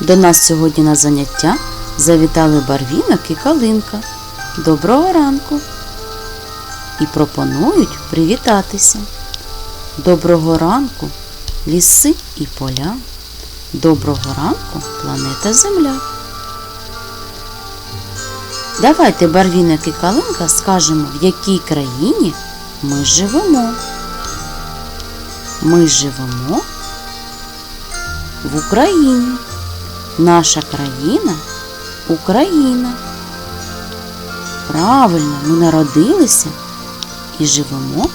До нас сьогодні на заняття завітали барвінок і калинка. Доброго ранку! І пропонують привітатися. Доброго ранку, ліси і поля. Доброго ранку, планета Земля. Давайте барвінок і калинка скажемо, в якій країні ми живемо. Ми живемо в Україні. Наша країна Україна. Правильно, ми народилися і живемо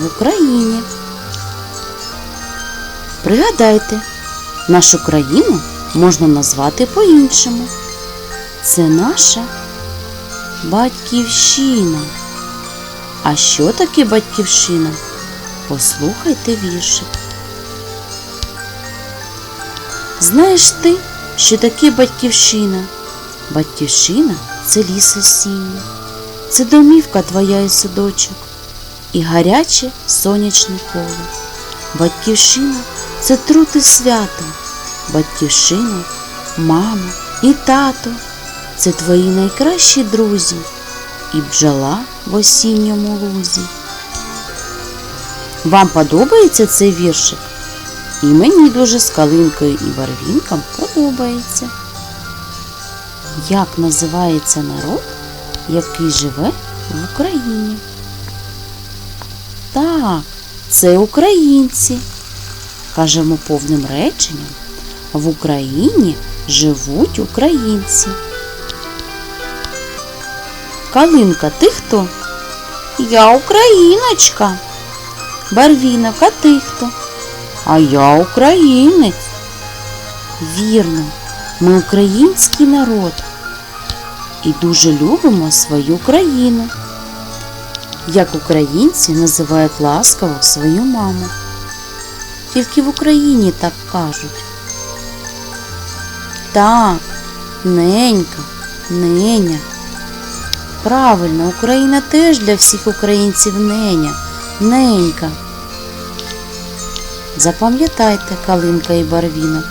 в Україні. Пригадайте, нашу країну можна назвати по-іншому. Це наша батьківщина. А що таке батьківщина? Послухайте віршик. Знаєш ти, що таке батьківщина? Батьківщина це ліс осінній, це домівка твоя і садочок, і гаряче сонячне коло. Батьківщина це труд і свято, батьківщина, мама і тато це твої найкращі друзі, і бджола в осінньому лузі. Вам подобається цей віршик? І мені дуже з калинкою і барвінком подобається. Як називається народ, який живе в Україні? Так, це українці. Кажемо повним реченням. В Україні живуть українці. Калинка, ти хто? Я україночка. Барвінок, а ти хто? А я українець. Вірно, ми український народ і дуже любимо свою країну. Як українці називають ласково свою маму. Тільки в Україні так кажуть. Так, ненька, неня. Правильно, Україна теж для всіх українців неня, ненька. Запам'ятайте, калинка і барвінок,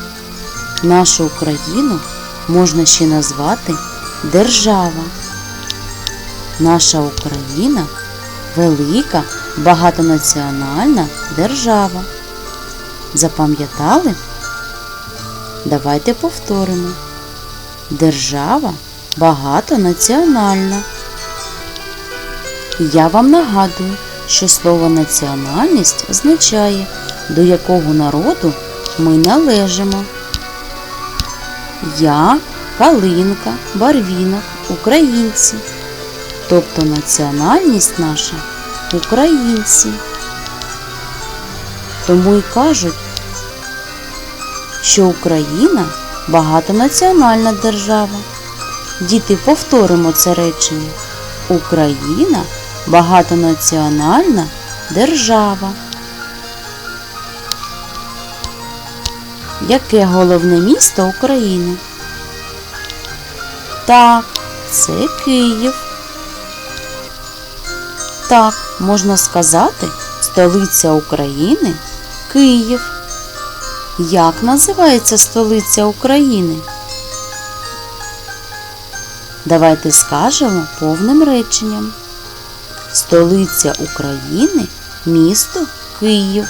нашу Україну можна ще назвати держава. Наша Україна велика багатонаціональна держава. Запам'ятали? Давайте повторимо. Держава багатонаціональна. Я вам нагадую, що слово національність означає, до якого народу ми належимо. Я, калинка, барвінок, українці. Тобто національність наша українці. Тому і кажуть, що Україна багатонаціональна держава. Діти, повторимо це речення. Україна багатонаціональна держава. Яке головне місто України? Так, це Київ. Так, можна сказати, столиця України Київ. Як називається столиця України? Давайте скажемо повним реченням. Столиця України місто Київ.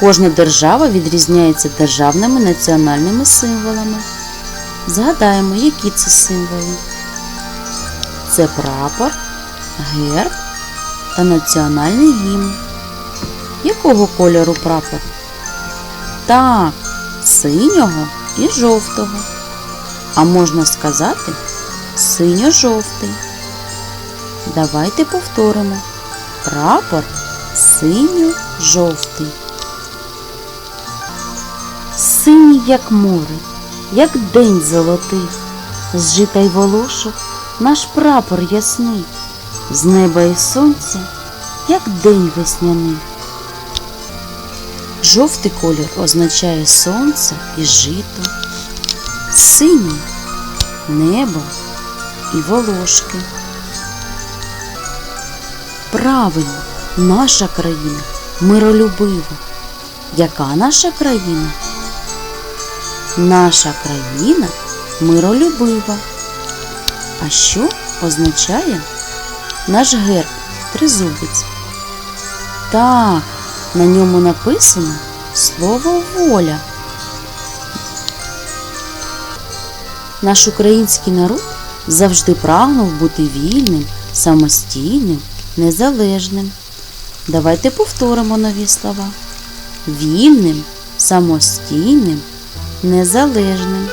Кожна держава відрізняється державними національними символами. Згадаємо, які це символи. Це прапор, герб та національний гімн. Якого кольору прапор? Так, синього і жовтого. А можна сказати синьо-жовтий. Давайте повторимо. Прапор синьо-жовтий. Синій, як море, як день золотий, з жита й волошок наш прапор ясний, з неба і сонця, як день весняний. Жовтий колір означає сонце і жито, синій небо і волошки. Правильно, наша країна миролюбива. Яка наша країна? Наша країна миролюбива. А що означає наш герб тризубець? Так, на ньому написано слово воля. Наш український народ завжди прагнув бути вільним, самостійним, незалежним. Давайте повторимо нові слова. Вільним, самостійним, незалежним.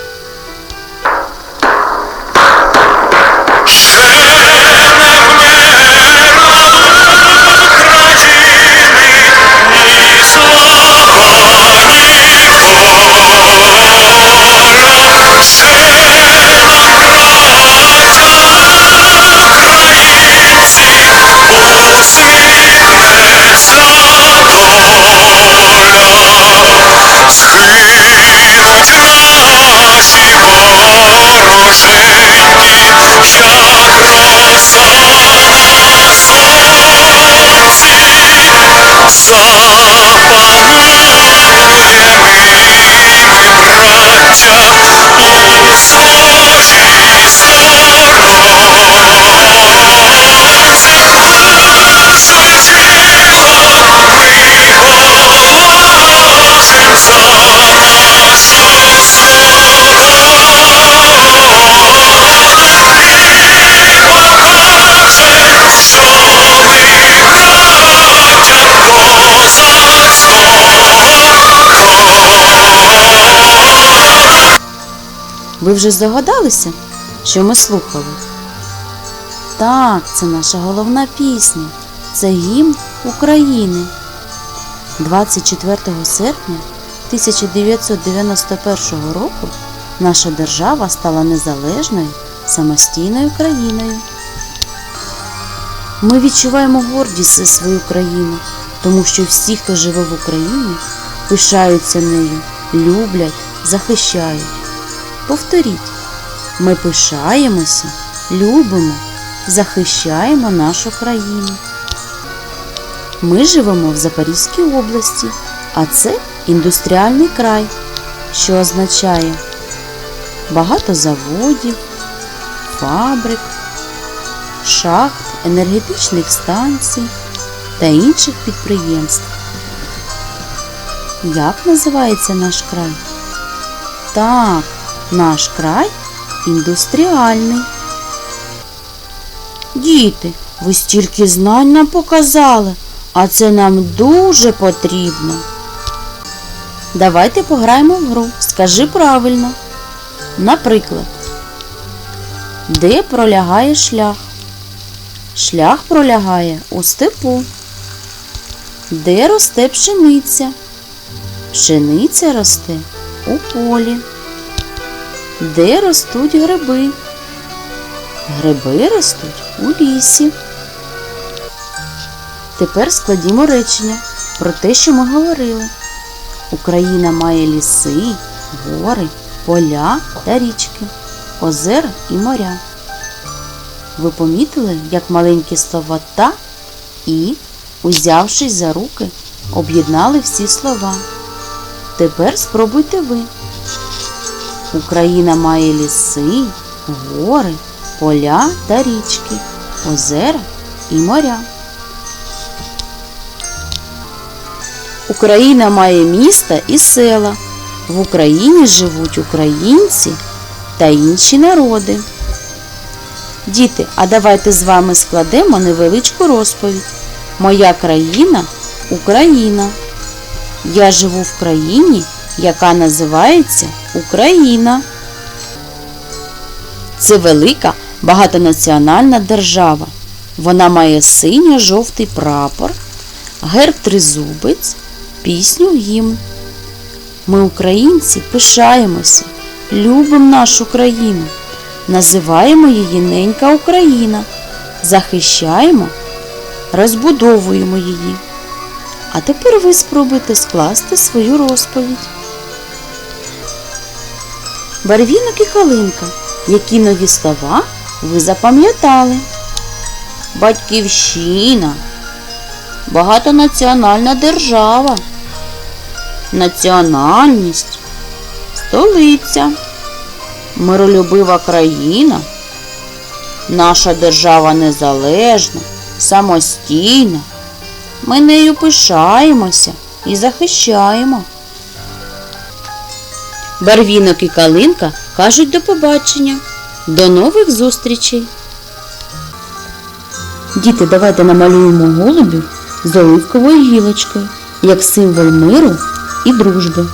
Ви вже здогадалися, що ми слухали? Так, це наша головна пісня. Це гімн України. 24 серпня 1991 року наша держава стала незалежною самостійною країною. Ми відчуваємо гордість за свою країну, тому що всі, хто живе в Україні, пишаються нею, люблять, захищають. Повторіть, ми пишаємося, любимо, захищаємо нашу країну. Ми живемо в Запорізькій області, а це індустріальний край, що означає багато заводів, фабрик, шахт, енергетичних станцій та інших підприємств. Як називається наш край? Так, наш край індустріальний. Діти, ви стільки знань нам показали, а це нам дуже потрібно. Давайте пограємо в гру. Скажи правильно. Наприклад, де пролягає шлях? Шлях пролягає у степу. Де росте пшениця? Пшениця росте у полі. Де ростуть гриби? Гриби ростуть у лісі. Тепер складімо речення про те, що ми говорили. Україна має ліси, гори, поля та річки, озера і моря. Ви помітили, як маленькі слова та і, узявшись за руки, об'єднали всі слова. Тепер спробуйте ви. Україна має ліси, гори, поля та річки, озера і моря. Україна має міста і села. В Україні живуть українці та інші народи. Діти, а давайте з вами складемо невеличку розповідь. Моя країна Україна. Я живу в країні, яка називається Україна. Це велика багатонаціональна держава. Вона має синьо-жовтий прапор, герб тризубець, пісню гімн. Ми, українці, пишаємося, любимо нашу країну, називаємо її ненька Україна, захищаємо, розбудовуємо її. А тепер ви спробуйте скласти свою розповідь. Барвінок і калинка. Які нові слова ви запам'ятали? Батьківщина. Багатонаціональна держава. Національність. столиця, миролюбива країна, наша держава незалежна, самостійна. Ми нею пишаємося і захищаємо. Барвінок і калинка кажуть до побачення. До нових зустрічей. Діти, давайте намалюємо голубів з оливковою гілочкою, як символ миру і дружби.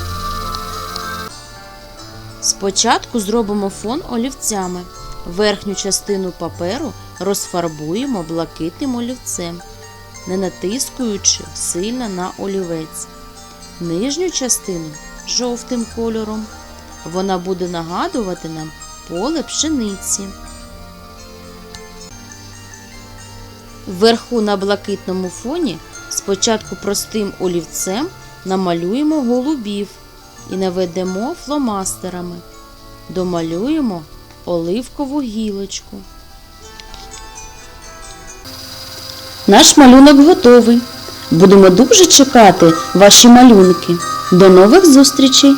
Спочатку зробимо фон олівцями. Верхню частину паперу розфарбуємо блакитним олівцем, не натискуючи сильно на олівець. Нижню частину жовтим кольором. Вона буде нагадувати нам поле пшениці. Вверху на блакитному фоні спочатку простим олівцем намалюємо голубів і наведемо фломастерами. Домалюємо оливкову гілочку. Наш малюнок готовий. Будемо дуже чекати ваші малюнки. До нових зустрічей!